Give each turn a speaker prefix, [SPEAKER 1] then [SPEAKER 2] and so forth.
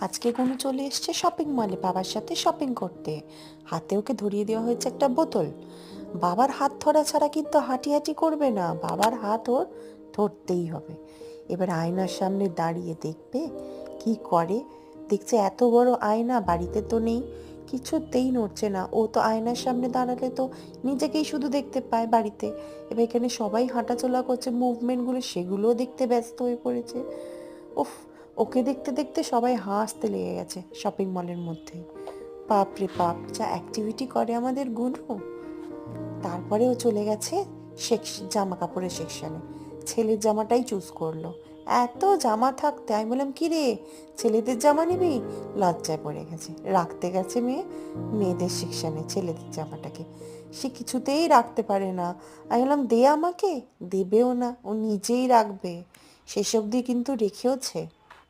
[SPEAKER 1] আজকে কোনো চলে এসছে শপিং মলে বাবার সাথে শপিং করতে। হাতে ওকে ধরিয়ে দেওয়া হয়েছে একটা বোতল। বাবার হাত ধরা ছাড়া কিন্তু হাঁটি হাঁটি করবে না, বাবার হাত ওর ধরতেই হবে। এবার আয়নার সামনে দাঁড়িয়ে দেখবে কি করে। দেখছে এত বড় আয়না, বাড়িতে তো নেই, কিছুতেই নড়ছে না। ও তো আয়নার সামনে দাঁড়ালে তো নিজেকেই শুধু দেখতে পায় বাড়িতে। এবার এখানে সবাই হাঁটাচলা করছে মুভমেন্টগুলো সেগুলোও দেখতে ব্যস্ত হয়ে পড়েছে। উফ ওকে দেখতে দেখতে সবাই হাসতে লেগে গেছে শপিং মলের মধ্যে। পাপ রে পাপ যা অ্যাক্টিভিটি করে আমাদের গুনু। তারপরে ও চলে গেছে জামা কাপড়ের সেকশনে ছেলের জামাটাই চুজ করল। এত জামা থাকতে, আমি বললাম, কি রে, ছেলেদের জামা নিবি? লজ্জায় পড়ে গেছে। রাখতে গেছে মেয়ে, মেয়েদের সেকশনে ছেলেদের জামাটাকে। সে কিছুতেই রাখতে পারে না। আমি বললাম, দে আমাকে? দেবেও না, ও নিজেই রাখবে। সেসব দিয়ে কিন্তু রেখেওছে।